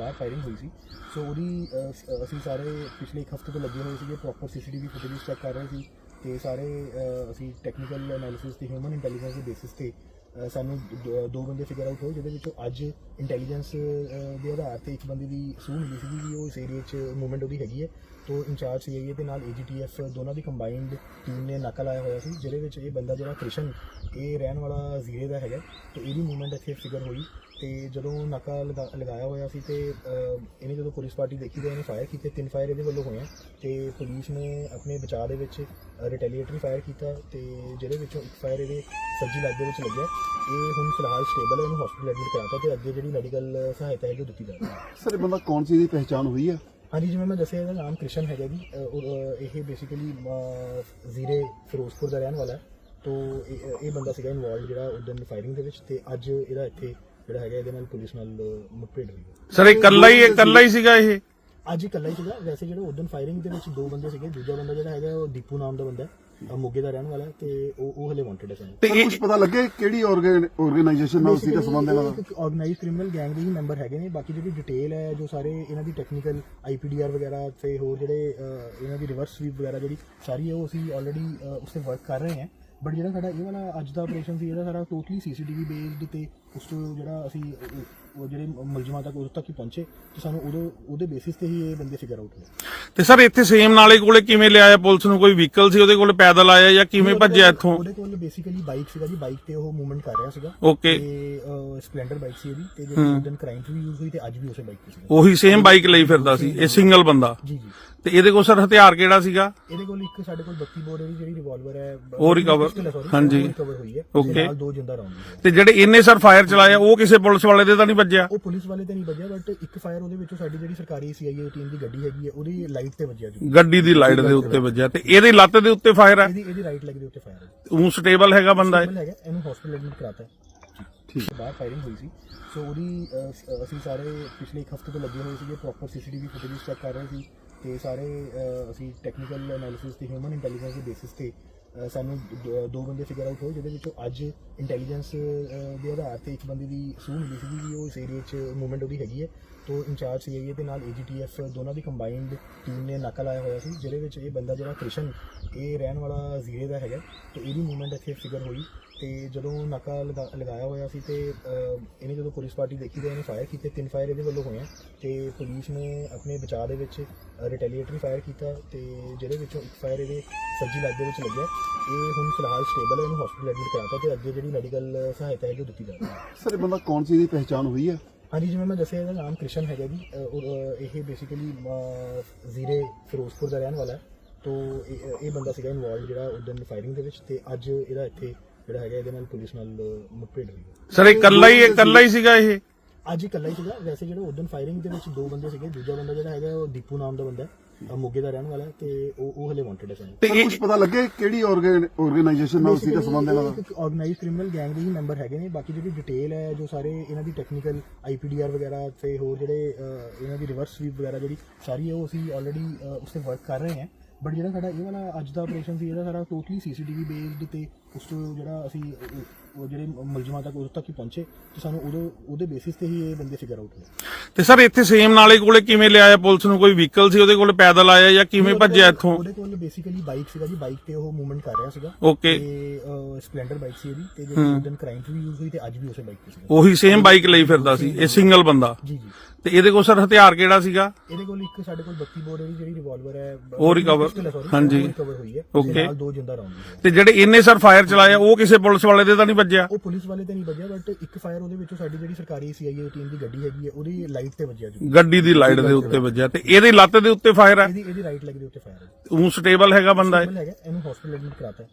ਬਾਹਰ ਫਾਇਰਿੰਗ ਹੋਈ ਸੀ। ਸੋ ਉਹਦੀ ਅ, ਅਸੀਂ ਸਾਰੇ ਪਿਛਲੇ ਇੱਕ ਹਫ਼ਤੇ ਤੋਂ ਲੱਗੇ ਹੋਏ ਸੀਗੇ ਪ੍ਰੋਪਰ ਸੀਸੀਟੀਵੀ ਫੁਟੇਜ ਚੈੱਕ ਕਰ ਰਹੇ ਸੀ ਤੇ ਸਾਰੇ ਅ, ਅਸੀਂ ਟੈਕਨੀਕਲ ਐਨਾਲਿਸਿਸ ਤੇ ਹਿਊਮਨ ਇੰਟੈਲੀਜੈਂਸ ਦੇ ਬੇਸਿਸ ਤੇ ਅ, ਸਾਨੂੰ ਦ- ਦੋ ਬੰਦੇ ਫਿਗਰ ਆਊਟ ਹੋਏ ਜਿਹਦੇ ਵਿੱਚੋਂ ਅੱਜ ਇੰਟੈਲੀਜੈਂਸ ਦੇ ਆਧਾਰ ਤੇ ਇੱਕ ਬੰਦੇ ਦੀ ਸੂਹ ਮਿਲੀ ਸੀ ਕਿ ਉਹ ਇਸ ਏਰੀਆ 'ਚ ਮੂਵਮੈਂਟ ਉਹਦੀ ਹੈਗੀ ਹੈ। ਤੋਂ ਇੰਚਾਰਜ ਸੀਆਈਏ ਤੇ ਨਾਲ ਏਜੀਟੀਐਫ ਦੋਨਾਂ ਦੀ ਕੰਬਾਈਨਡ ਟੀਮ ਨੇ ਨਾਕਾ ਲਾਇਆ ਹੋਇਆ ਸੀ ਜਿਹਦੇ ਵਿੱਚ ਇਹ ਬੰਦਾ ਜਿਹੜਾ ਕ੍ਰਿਸ਼ਨ ਇਹ ਰਹਿਣ ਵਾਲਾ ਜ਼ੀਰੇ ਦਾ ਹੈਗਾ ਤੇ ਇਹਦੀ ਮੂਵਮੈਂਟ ਇੱਥੇ ਫਿਗਰ ਹੋਈ। ਤੇ ਜਦੋਂ ਨਾਕਾ ਲਗਾ- ਲਗਾਇਆ ਹੋਇਆ ਸੀ ਤੇ ਅਹ, ਇਹਨੇ ਜਦੋਂ ਪੁਲਿਸ ਪਾਰਟੀ ਦੇਖੀ ਤੇ ਇਹਨੇ ਫਾਇਰ ਕੀਤੇ ਤਿੰਨ ਫਾਇਰ ਇਹਦੇ ਵੱਲੋਂ ਹੋਏ ਆ ਤੇ ਪੁਲਿਸ ਨੇ ਆਪਣੇ ਬਚਾਅ ਦੇ ਵਿੱਚ ਰਿਟੈਲੀਏਟਰੀ ਫਾਇਰ ਕੀਤਾ ਤੇ ਜਿਹਦੇ ਵਿੱਚੋਂ ਇੱਕ ਫਾਇਰ ਇਹਦੇ ਸੱਜੀ ਲੱਗ ਦੇ ਵਿੱਚ ਲੱਗਿਆ। ਇਹ ਹੁਣ ਫਿਲਹਾਲ ਸਟੇਬਲ ਹੈ ਇਹਨੂੰ ਹਸਪੀਟਲ ਐਡਮਿਟ ਕਰਾਤਾ ਤੇ ਅੱਗੇ ਜਿਹੜੀ ਮੈਡੀਕਲ ਸਹਾਇਤਾ ਹੈ ਉਹ ਦਿੱਤੀ ਜਾ ਰਹੀ ਹੈ। ਸਰ ਇਹ ਬੰਦਾ ਕੌਣ ਸੀ ਇਹਦੀ ਪਹਿਚਾਣ ਹੋਈ ਹੈ? ਹਾਂਜੀ ਜਿਵੇਂ ਮੈਂ ਦੱਸਿਆ ਇਹਦਾ ਨਾਮ ਕ੍ਰਿਸ਼ਨ ਹੈਗਾ ਜੀ। ਅਹ ਔਰ, ਇਹ ਬੇਸਿਕਲੀ ਜ਼ੀਰੇ ਫਿਰੋਜ਼ਪੁਰ ਦਾ ਰਹਿਣ ਵਾਲਾ ਹੈ। ਤੋਂ ਇਹ ਇਹ ਬੰਦਾ ਸੀਗਾ ਇਨਵੋਲਡ ਜਿਹੜਾ ਉਦੋਂ ਫਾਇਰਿੰਗ ਦੇ ਵਿੱਚ ਤੇ ਅੱਜ ਇਹਦਾ ਇੱਥੇ ਜਿਹੜਾ ਹੈਗਾ ਇਹਦੇ ਨਾਲ ਪੁਲਿਸ ਨਾਲ ਮੁੱਠਭੇੜ ਹੋਈ ਹੈ। ਸਰ ਇਹ ਇਕੱਲਾ ਹੀ ਇਕੱਲਾ ਹੀ ਸੀਗਾ ਇਹ? ਅੱਜ ਇਕੱਲਾ ਹੀ ਸੀਗਾ। ਵੈਸੇ ਜਿਹੜਾ ਉਦੋਂ ਫਾਇਰਿੰਗ ਦੇ ਵਿੱਚ ਦੋ ਬੰਦੇ ਸੀਗੇ। ਦੂਜਾ ਬੰਦਾ ਜਿਹੜਾ ਹੈਗਾ ਉਹ ਦੀਪੂ ਨਾਮ ਦਾ ਬੰਦਾ ਹੈ। ਅਹ, ਮੋਗੇ ਦਾ ਰਹਿਣ ਵਾਲਾ ਹੈ ਤੇ ਉਹ ਉਹ ਹਲੇ ਵਾਂਟਡ ਹੈ ਸਾਨੂੰ। ਤੇ ਸਰ ਇਹ ਕੁਝ ਪਤਾ ਲੱਗੇ ਕਿਹੜੀ ਆਰਗੇਨਾਈਜੇਸ਼ਨ ਨਾਲ ਸੀ ਦਾ ਸੰਬੰਧ ਇਹਨਾਂ ਦਾ ਆਰਗੇਨਾਈਜ਼ ਕ੍ਰਿਮੀਨਲ ਗੈਂਗ ਦੇ ਹੀ ਮੈਂਬਰ ਹੈਗੇ ਨੇ। ਬਾਕੀ ਜਿਹੜੀ ਡਿਟੇਲ ਹੈ ਜੋ ਸਾਰੇ ਇਹਨਾਂ ਦੀ ਟੈਕਨੀਕਲ ਆਈਪੀਡੀਆਰ ਵਗੈਰਾ ਤੇ ਹੋਰ ਜਿਹੜੇ ਅਹ, ਇਹਨਾਂ ਦੀ ਰਿਵਰਸ ਸਵੀਪ ਵਗੈਰਾ ਜਿਹੜੀ ਸਾਰੀ ਹੈ ਉਹ ਅਸੀਂ ਆਲਰੇਡੀ ਉਸ ਤੇ ਵਰਕ ਕਰ ਰਹੇ ਹਾਂ। ਬਟ ਜਿਹੜਾ ਸਾਡਾ ਇਹ ਵਾਲਾ ਅੱਜ ਦਾ ਆਪਰੇਸ਼ਨ ਸੀ ਇਹਦਾ ਸਾਰਾ ਟੋਟਲੀ ਸੀਸੀਟੀਵੀ ਬੇਸਡ ਤੇ ਉਸ ਤੋਂ ਜਿਹੜਾ ਅਸੀਂ ਉਹ- ਜਿਹੜੇ ਮੁਲਜ਼ਮਾਂ ਤੱਕ ਉਦੋਂ ਤੱਕ ਹੀ ਪਹੁੰਚੇ ਤੇ ਸਾਨੂੰ ਉਦੋਂ ਉਹਦੇ ਬੇਸਿਸ ਤੇ ਹੀ ਇਹ ਬੰਦੇ ਫਿਗਰ ਆਊਟ ਹੋਏ। ਤੇ ਸਰ ਇੱਥੇ ਸੇਮ ਨਾਲੇ ਕੋਲੇ ਕਿਵੇਂ ਲਿਆਇਆ ਪੁਲਿਸ ਨੂੰ? ਕੋਈ ਵਹੀਕਲ ਸੀ ਉਹਦੇ ਕੋਲ ਪੈਦਲ ਆਇਆ ਜਾਂ ਕਿਵੇਂ ਭੱਜਿਆ ਇੱਥੋਂ? ਉਹਦੇ ਕੋਲ ਬੇਸਿਕਲੀ ਬਾਈਕ ਸੀਗਾ ਜੀ ਬਾਈਕ ਤੇ ਉਹ ਮੂਵਮੈਂਟ ਕਰ ਰਿਹਾ ਸੀਗਾ। ਓਕੇ ਤੇ ਸਪਲੈਂਡਰ ਬਾਈਕ ਸੀ ਇਹਦੀ ਤੇ ਜਿਹੜੀ ਉਦੋਂ ਕ੍ਰਾਈਮ 'ਚ ਵੀ ਯੂਜ਼ ਹੋਈ ਤੇ ਅੱਜ ਵੀ ਉਸੇ ਬਾਈਕ ਤੇ ਸੀਗਾ। ਉਹੀ ਸੇਮ ਬਾਈਕ ਲਈ ਫਿਰਦਾ ਸੀ ਇਹ ਸਿੰਗਲ ਬੰਦਾ। ਜੀ ਜੀ। ਤੇ ਇਹਦੇ ਕੋਲ ਸਰ ਹਥਿਆਰ ਕਿਹੜਾ ਸੀਗਾ? ਇਹਦੇ ਕੋਲ ਇੱਕ ਸਾਡੇ ਕੋਲ 32 ਬੋਰ ਦੀ ਜਿਹੜੀ ਰਿਵਾਲਵਰ ਹੈ ਉਹ recover- ਹਾਂਜੀ। ਰਿਕਵਰ ਹੋਈ ਹੈ Okay. ਤੇ ਨਾਲ ਦੋ ਜਿੰਦਾ ਰਾਉਂਡ ਤੇ ਜਿਹੜੇ ਇਹਨੇ ਸਰ ਫਾਇਰ ਚਲਾਇਆ ਉਹ ਕਿਸੇ ਪੁਲਿਸ ਵਾਲੇ ਦੇ ਤਾਂ ਨਹੀਂ ਵੱਜਿਆ? ਉਹ ਪੁਲਿਸ ਵਾਲੇ ਤੇ ਨਹੀਂ ਵੱਜਿਆ ਬਟ ਇੱਕ ਫਾਇਰ ਉਹਦੇ ਵਿੱਚੋਂ ਸਾਡੀ ਜਿਹੜੀ ਸਰਕਾਰੀ ਸੀਆਈਏ ਟੀਮ ਦੀ ਗੱਡੀ ਹੈਗੀ ਹੈ ਉਹਦੀ ਲਾਈਟ ਤੇ ਵੱਜਿਆ ਜੀ। ਗੱਡੀ ਦੀ ਲਾਈਟ ਦੇ ਉੱਤੇ ਵੱਜਿਆ। ਤੇ ਇਹਦੀ ਲੱਤ ਦੇ ਉੱਤੇ ਫਾਇਰ ਹੈ? ਇਹਦੀ ਇਹਦੀ ਰਾਈਟ ਲੈਗ ਦੇ ਉੱਤੇ ਫਾਇਰ ਹੈ। ਉਹ ਸਟੇਬਲ ਹੈਗਾ ਬੰਦਾ ਇਹ? Stable ਹੈਗਾ ਇਹਨੂੰ ਹਸਪੀਟਲ ਐਡਮਿਟ ਕਰਾਤਾ ਠੀਕ। ਬਾਹਰ ਫਾਇਰਿੰਗ ਹੋਈ ਸੀ। ਸੋ ਉਹਦੀ ਅਹ, ਸ- ਅਸੀਂ ਸਾਰੇ ਪਿਛਲੇ ਇੱਕ ਹਫ਼ਤੇ ਤੋਂ ਲੱਗੇ ਹੋਏ ਸੀਗੇ ਪ੍ਰੋਪਰ ਸੀਸੀਟੀਵੀ ਫੁਟੇਜ ਚੈੱਕ ਕਰ ਰਹੇ ਸੀ। ਤੇ ਸਾਰੇ ਅਸੀਂ ਟੈਕਨੀਕਲ ਐਨਾਲਿਸਿਸ ਤੇ ਹਿਊਮਨ ਇੰਟੈਲੀਜੈਂਸ ਦੇ ਬੇਸਿਸ ਤੇ ਸਾਨੂੰ ਦ- ਦੋ ਬੰਦੇ ਫਿਗਰ ਆਊਟ ਹੋਏ ਜਿਹਦੇ ਵਿੱਚੋਂ ਅੱਜ ਇੰਟੈਲੀਜੈਂਸ ਦੇ ਆਧਾਰ ਤੇ ਇੱਕ ਬੰਦੇ ਦੀ ਸੂਹ ਮਿਲੀ ਸੀ ਕਿ ਉਹ ਇਸ ਏਰੀਆ 'ਚ ਮੂਵਮੈਂਟ ਉਹਦੀ ਹੈਗੀ ਹੈ। ਤੋਂ ਇੰਚਾਰਜ ਸੀਆਈਏ ਤੇ ਨਾਲ ਏਜੀਟੀਐਫ ਦੋਨਾਂ ਦੀ ਕੰਬਾਈਨਡ ਟੀਮ ਨੇ ਨਾਕਾ ਲਾਇਆ ਹੋਇਆ ਸੀ, ਜਿਹਦੇ ਵਿੱਚ ਇਹ ਬੰਦਾ ਜਿਹੜਾ ਕ੍ਰਿਸ਼ਨ, ਇਹ ਰਹਿਣ ਵਾਲਾ ਜ਼ੀਰੇ ਦਾ ਹੈਗਾ। ਤੇ ਇਹਦੀ ਮੂਵਮੈਂਟ ਇੱਥੇ ਫਿਗਰ ਹੋਈ, ਤੇ ਜਦੋਂ ਨਾਕਾ ਲਗਾ- ਲਗਾਇਆ ਹੋਇਆ ਸੀ ਤੇ ਇਹਨੇ ਜਦੋਂ ਪੁਲਿਸ ਪਾਰਟੀ ਦੇਖੀ ਤੇ ਇਹਨੇ ਫਾਇਰ ਕੀਤੇ, ਤਿੰਨ ਫਾਇਰ ਇਹਦੇ ਵੱਲੋਂ ਹੋਏ ਆ ਤੇ ਪੁਲਿਸ ਨੇ ਆਪਣੇ ਬਚਾਅ ਦੇ ਵਿੱਚ ਰਿਟੈਲੀਏਟਰੀ ਫਾਇਰ ਕੀਤਾ, ਤੇ ਜਿਹਦੇ ਵਿੱਚੋਂ ਇੱਕ ਫਾਇਰ ਇਹਦੇ ਸੱਜੀ ਲੱਗ ਦੇ ਵਿੱਚ ਲੱਗਿਆ। ਇਹ ਹੁਣ ਫਿਲਹਾਲ ਸਟੇਬਲ ਹੈ ਇਹਨੂੰ ਹਸਪੀਟਲ ਐਡਮਿਟ ਕਰਾਤਾ ਤੇ ਅੱਗੇ ਜਿਹੜੀ ਮੈਡੀਕਲ ਸਹਾਇਤਾ ਹੈ ਉਹ ਦਿੱਤੀ ਜਾ ਰਹੀ ਹੈ ਸਰ ਇਹ ਬੰਦਾ ਕੌਣ ਸੀ ਇਹਦੀ ਪਹਿਚਾਣ ਹੋਈ ਹੈ? ਹਾਂਜੀ ਜਿਵੇਂ ਮੈਂ ਦੱਸਿਆ ਇਹਦਾ ਨਾਮ ਕ੍ਰਿਸ਼ਨ ਹੈਗਾ ਜੀ। ਅਹ, ਔਰ, ਇਹ ਬੇਸਿਕਲੀ ਜ਼ੀਰੇ ਫਿਰੋਜ਼ਪੁਰ ਦਾ ਰਹਿਣ ਵਾਲਾ ਹੈ। ਤੋਂ ਇਹ ਇਹ ਬੰਦਾ ਸੀਗਾ ਇਨਵੋਲਡ ਜਿਹੜਾ ਉਦੋਂ ਫਾਇਰਿੰਗ ਦੇ ਵਿੱਚ ਤੇ ਅੱਜ ਇਹਦਾ ਇੱਥੇ ਜਿਹੜਾ ਹੈਗਾ ਇਹਦੇ ਨਾਲ ਪੁਲਿਸ ਨਾਲ ਮੁੱਠਭੇੜ ਹੋਈ ਹੈ। ਸਰ ਇਹ ਇਕੱਲਾ ਹੀ ਇਕੱਲਾ ਹੀ ਸੀਗਾ ਇਹ? ਅੱਜ ਇਕੱਲਾ ਹੀ ਸੀਗਾ। ਵੈਸੇ ਜਿਹੜਾ ਉਦੋਂ ਫਾਇਰਿੰਗ ਦੇ ਵਿੱਚ ਦੋ ਬੰਦੇ ਸੀਗੇ ਦੂਜਾ ਬੰਦਾ ਜਿਹੜਾ ਹੈਗਾ ਉਹ ਦੀਪੂ ਨਾਮ ਦਾ ਬੰਦਾ ਹੈ। ਮੋਗੇ ਦਾ ਰਹਿਣ ਵਾਲਾ ਹੈ ਤੇ ਉਹ ਉਹ ਹਲੇ ਵਾਂਟਡ ਹੈ ਸਾਨੂੰ। ਤੇ ਇਹ ਕੁਝ ਪਤਾ ਲੱਗੇ ਕਿਹੜੀ ਆਰਗੇਨਾਈਜੇਸ਼ਨ ਨਾਲ ਸੀ ਦਾ ਸੰਬੰਧ ਇਹਨਾਂ ਦਾ ਆਰਗੇਨਾਈਜ਼ ਕ੍ਰਿਮੀਨਲ ਗੈਂਗ ਦੇ ਹੀ ਮੈਂਬਰ ਹੈਗੇ ਨੇ ਬਾਕੀ ਜਿਹੜੀ ਡਿਟੇਲ ਹੈ ਜੋ ਸਾਰੇ ਇਹਨਾਂ ਦੀ ਟੈਕਨੀਕਲ ਆਈਪੀਡੀਆਰ ਵਗੈਰਾ ਤੇ ਹੋਰ ਜਿਹੜੇ ਇਹਨਾਂ ਦੀ ਰਿਵਰਸ ਸਵੀਪ ਵਗੈਰਾ ਜਿਹੜੀ ਸਾਰੀ ਹੈ ਉਹ ਅਸੀਂ ਆਲਰੇਡੀ ਉਸ ਤੇ ਵਰਕ ਕਰ ਰਹੇ ਹਾਂ। ਬਟ ਜਿਹੜਾ ਸਾਡਾ ਇਹ ਵਾਲਾ ਅੱਜ ਦਾ ਆਪਰੇਸ਼ਨ ਸੀ ਇਹਦਾ ਸਾਰਾ ਟੋਟਲੀ ਸੀਸੀਟੀਵੀ ਬੇਸਡ ਤੇ ਉਸ ਤੋਂ ਜਿਹੜਾ ਅਸੀਂ ਉਹ- ਜਿਹੜੇ ਮੁਲਜ਼ਮਾਂ ਤੱਕ ਉਦੋਂ ਤੱਕ ਹੀ ਪਹੁੰਚੇ ਤੇ ਸਾਨੂੰ ਉਦੋਂ ਉਹਦੇ ਬੇਸਿਸ ਤੇ ਹੀ ਇਹ ਬੰਦੇ ਫਿਗਰ ਆਊਟ ਹੋਏ। ਤੇ ਸਰ ਇੱਥੇ ਸੇਮ ਨਾਲੇ ਕੋਲੇ ਕਿਵੇਂ ਲਿਆਇਆ ਪੁਲਿਸ ਨੂੰ? ਕੋਈ ਵਹੀਕਲ ਸੀ ਉਹਦੇ ਕੋਲ ਪੈਦਲ ਆਇਆ ਜਾਂ ਕਿਵੇਂ ਭੱਜਿਆ ਇੱਥੋਂ? ਉਹਦੇ ਕੋਲ ਬੇਸਿਕਲੀ ਬਾਈਕ ਸੀਗਾ ਜੀ ਬਾਈਕ ਤੇ ਉਹ ਮੂਵਮੈਂਟ ਕਰ ਰਿਹਾ ਸੀਗਾ। ਓਕੇ ਤੇ ਸਪਲੈਂਡਰ ਬਾਈਕ ਸੀ ਇਹਦੀ ਤੇ ਜਿਹੜੀ ਉਦੋਂ ਕ੍ਰਾਈਮ 'ਚ ਵੀ ਯੂਜ਼ ਹੋਈ ਤੇ ਅੱਜ ਵੀ ਉਸੇ ਬਾਈਕ ਤੇ ਸੀਗਾ। ਉਹੀ ਸੇਮ ਬਾਈਕ ਲਈ ਫਿਰਦਾ ਸੀ ਇਹ ਸਿੰਗਲ ਬੰਦਾ। ਜੀ ਜੀ। ਤੇ ਇਹਦੇ ਕੋਲ ਸਰ ਹਥਿਆਰ ਕਿਹੜਾ ਸੀਗਾ? ਇਹਦੇ ਕੋਲ ਇੱਕ ਸਾਡੇ ਕੋਲ 32 ਬੋਰ ਦੀ ਜਿਹੜੀ ਰਿਵਾਲਵਰ ਹੈ ਉਹ recover- ਹਾਂਜੀ। ਰਿਕਵਰ ਹੋਈ ਹੈ। Okay. ਤੇ ਨਾਲ ਦੋ ਜਿੰਦਾ ਰਾਉਂਡ ਹੈ ਤੇ ਜਿਹੜੇ ਇਹਨੇ ਸਰ ਫਾਇਰ ਚਲਾਇਆ ਉਹ ਕਿਸੇ ਪੁਲਿਸ ਵਾਲੇ ਦੇ ਤਾਂ ਨਹੀਂ ਵੱਜਿਆ? ਉਹ ਪੁਲਿਸ ਵਾਲੇ ਤੇ ਨਹੀਂ ਵੱਜਿਆ ਬਟ ਇੱਕ ਫਾਇਰ ਉਹਦੇ ਵਿੱਚੋਂ ਸਾਡੀ ਜਿਹੜੀ ਸਰਕਾਰੀ ਸੀਆਈਏ ਟੀਮ ਦੀ ਗੱਡੀ ਹੈਗੀ ਹੈ ਉਹਦੀ ਲਾਈਟ ਤੇ ਵੱਜਿਆ ਜੀ। ਗੱਡੀ ਦੀ ਲਾਈਟ ਦੇ ਉੱਤੇ ਵੱਜਿਆ। ਤੇ ਇਹਦੀ ਲੱਤ ਦੇ ਉੱਤੇ ਫਾਇਰ ਹੈ? ਇਹਦੀ ਇਹਦੀ ਰਾਈਟ ਲੈਗ ਦੇ ਉੱਤੇ ਫਾਇਰ ਹੈ। ਉਹ ਸਟੇਬਲ ਹੈਗਾ ਬੰਦਾ ਇਹ? ਹੈਗਾ ਇਹਨੂੰ ਹਸਪੀਟਲ ਐਡਮਿਟ ਕਰਾਤਾ ਹੈ।